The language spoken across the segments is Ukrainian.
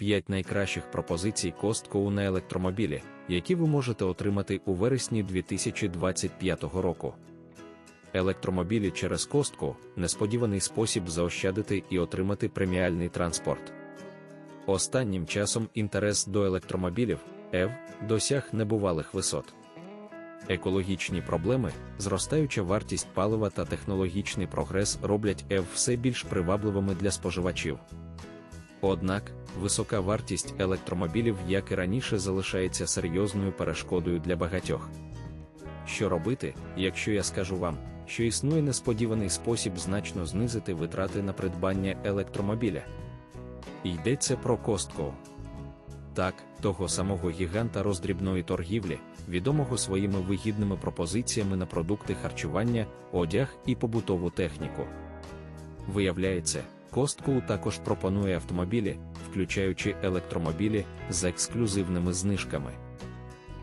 5 найкращих пропозицій Costco на електромобілі, які ви можете отримати у вересні 2025 року. Електромобілі через Costco – несподіваний спосіб заощадити і отримати преміальний транспорт. Останнім часом інтерес до електромобілів ЕВ досяг небувалих висот. Екологічні проблеми, зростаюча вартість палива та технологічний прогрес роблять ЕВ все більш привабливими для споживачів. Однак, висока вартість електромобілів, як і раніше, залишається серйозною перешкодою для багатьох. Що робити, якщо я скажу вам, що існує несподіваний спосіб значно знизити витрати на придбання електромобіля? Йдеться про Costco. Так, того самого гіганта роздрібної торгівлі, відомого своїми вигідними пропозиціями на продукти харчування, одяг і побутову техніку. Виявляється, Costco також пропонує автомобілі, включаючи електромобілі, з ексклюзивними знижками.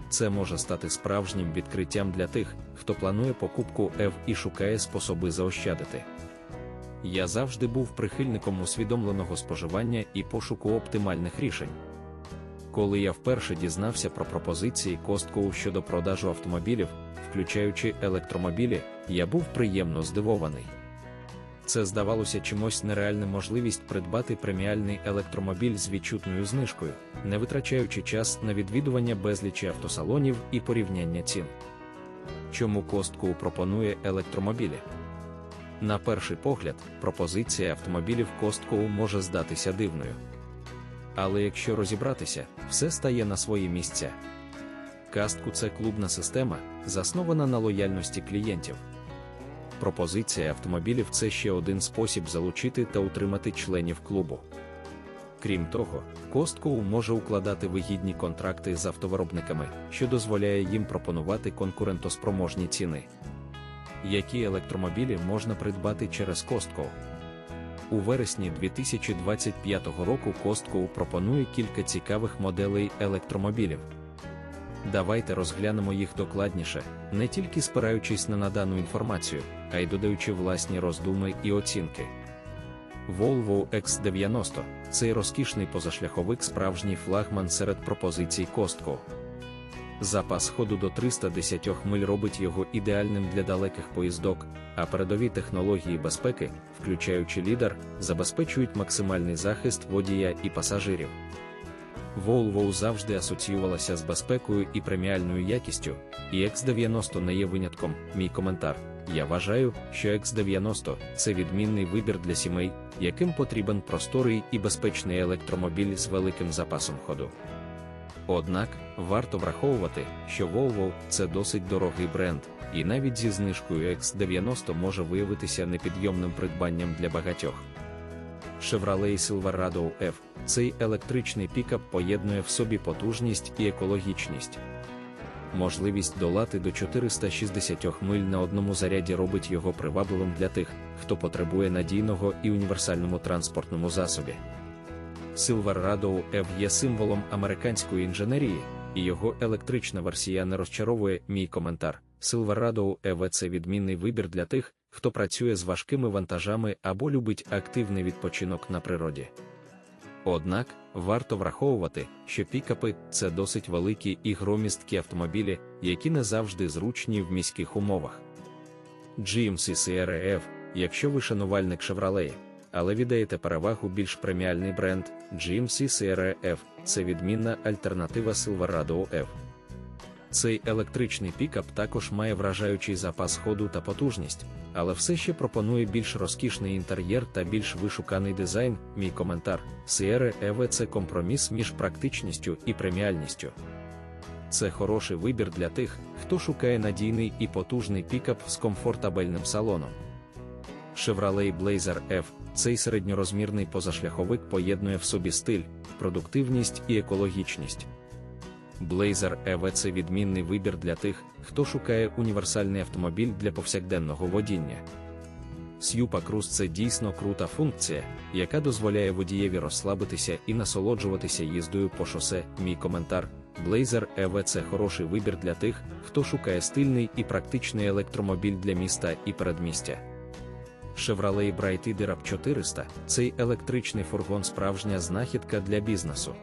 Це може стати справжнім відкриттям для тих, хто планує покупку EV і шукає способи заощадити. Я завжди був прихильником усвідомленого споживання і пошуку оптимальних рішень. Коли я вперше дізнався про пропозиції Costco щодо продажу автомобілів, включаючи електромобілі, я був приємно здивований. Це здавалося чимось нереальним можливість придбати преміальний електромобіль з відчутною знижкою, не витрачаючи час на відвідування безлічі автосалонів і порівняння цін. Чому Costco пропонує електромобілі? На перший погляд, пропозиція автомобілів Costco може здатися дивною. Але якщо розібратися, все стає на свої місця. Кастку це клубна система, заснована на лояльності клієнтів. Пропозиція автомобілів це ще один спосіб залучити та утримати членів клубу. Крім того, Costco може укладати вигідні контракти з автовиробниками, що дозволяє їм пропонувати конкурентоспроможні ціни. Які електромобілі можна придбати через Costco? У вересні 2025 року Costco пропонує кілька цікавих моделей електромобілів. Давайте розглянемо їх докладніше, не тільки спираючись на надану інформацію, а й додаючи власні роздуми і оцінки. Volvo X90 цей розкішний позашляховик справжній флагман серед пропозицій Costco. Запас ходу до 310 миль робить його ідеальним для далеких поїздок, а передові технології безпеки, включаючи лідер, забезпечують максимальний захист водія і пасажирів. Volvo завжди асоціювалася з безпекою і преміальною якістю, і X90 не є винятком. Мій коментар. Я вважаю, що X90 це відмінний вибір для сімей, яким потрібен просторий і безпечний електромобіль з великим запасом ходу. Однак варто враховувати, що Volvo це досить дорогий бренд, і навіть зі знижкою X90 може виявитися непідйомним придбанням для багатьох. Chevrolet Silverado F цей електричний пікап поєднує в собі потужність і екологічність. Можливість долати до 460 миль на одному заряді робить його привабливим для тих, хто потребує надійного і універсальному транспортному засобі. Silverado F є символом американської інженерії, і його електрична версія не розчаровує мій коментар. Silverado EV – це відмінний вибір для тих, хто працює з важкими вантажами або любить активний відпочинок на природі. Однак варто враховувати, що пікапи це досить великі і громісткі автомобілі, які не завжди зручні в міських умовах. GMC Sierra F, якщо ви шанувальник Chevrolet, але віддаєте перевагу більш преміальний бренд GMC Sierra F це відмінна альтернатива Silverado F. Цей електричний пікап також має вражаючий запас ходу та потужність, але все ще пропонує більш розкішний інтер'єр та більш вишуканий дизайн. Мій коментар: Sierra EV – це компроміс між практичністю і преміальністю. Це хороший вибір для тих, хто шукає надійний і потужний пікап з комфортабельним салоном. Chevrolet Blazer F цей середньорозмірний позашляховик поєднує в собі стиль, продуктивність і екологічність. Blazer EV – це відмінний вибір для тих, хто шукає універсальний автомобіль для повсякденного водіння. С'юпа Cruise – це дійсно крута функція, яка дозволяє водієві розслабитися і насолоджуватися їздою по шосе. Мій коментар. Blazer EV – це хороший вибір для тих, хто шукає стильний і практичний електромобіль для міста і передмістя. Chevrolet Bright Rap 400 цей електричний фургон справжня знахідка для бізнесу.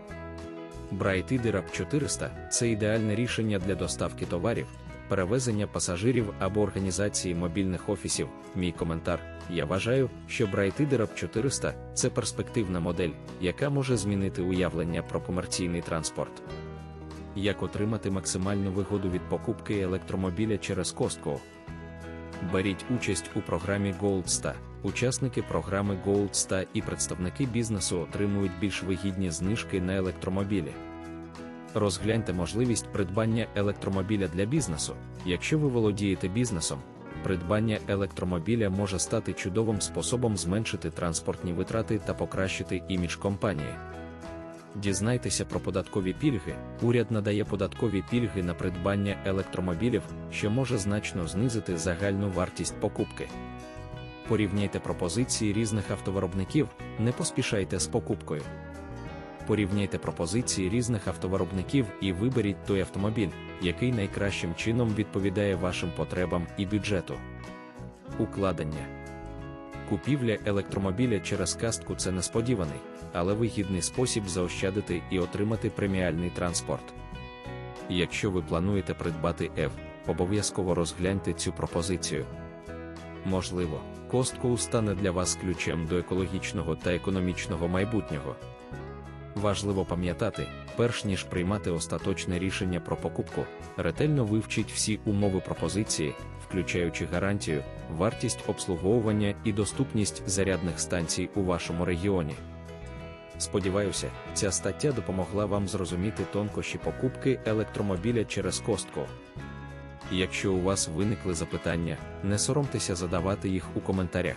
Rap 400 це ідеальне рішення для доставки товарів, перевезення пасажирів або організації мобільних офісів. Мій коментар: я вважаю, що Rap 400 це перспективна модель, яка може змінити уявлення про комерційний транспорт. Як отримати максимальну вигоду від покупки електромобіля через Costco? Беріть участь у програмі Gold Учасники програми Gold і представники бізнесу отримують більш вигідні знижки на електромобілі. Розгляньте можливість придбання електромобіля для бізнесу. Якщо ви володієте бізнесом, придбання електромобіля може стати чудовим способом зменшити транспортні витрати та покращити імідж компанії. Дізнайтеся про податкові пільги. Уряд надає податкові пільги на придбання електромобілів, що може значно знизити загальну вартість покупки. Порівняйте пропозиції різних автовиробників, не поспішайте з покупкою. Порівняйте пропозиції різних автовиробників і виберіть той автомобіль, який найкращим чином відповідає вашим потребам і бюджету. Укладення Купівля електромобіля через кастку це несподіваний, але вигідний спосіб заощадити і отримати преміальний транспорт. Якщо ви плануєте придбати F, обов'язково розгляньте цю пропозицію. Можливо, Костко стане для вас ключем до екологічного та економічного майбутнього. Важливо пам'ятати, перш ніж приймати остаточне рішення про покупку, ретельно вивчіть всі умови пропозиції, включаючи гарантію, вартість обслуговування і доступність зарядних станцій у вашому регіоні. Сподіваюся, ця стаття допомогла вам зрозуміти тонкощі покупки електромобіля через Костко. Якщо у вас виникли запитання, не соромтеся задавати їх у коментарях.